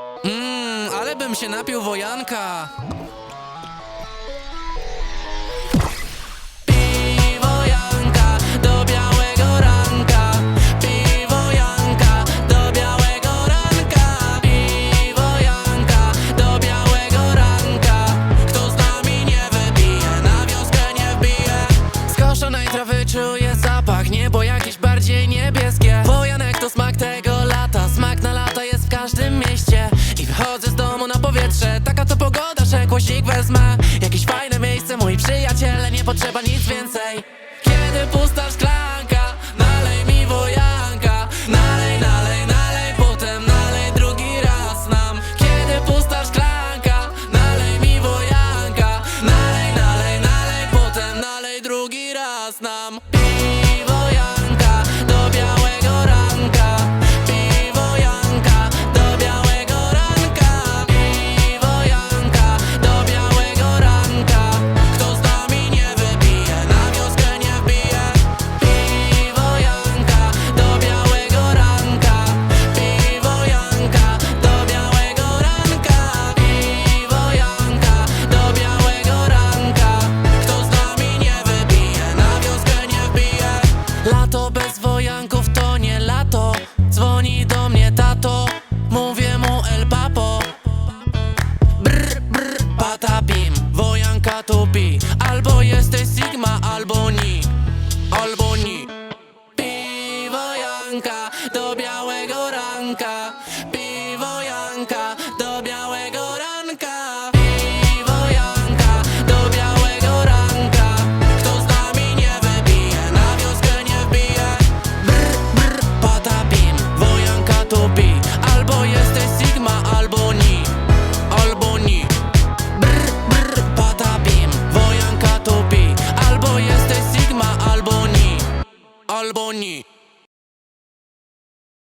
Mmm, ale bym się napił wojanka. wyścig wezmę. Jakieś fajne miejsce, moi przyjaciele, nie potrzeba nic więcej. Kiedy pusta szklanka albo ni, albo ni. Piwo Janka do białego ranka. Piwo Janka do białego ranka. Piwo Janka do białego ranka. Kto z nami nie wybije, na wioskę nie wbije. Brr, brr, patabim, wojanka to bi Albo jest Balboni.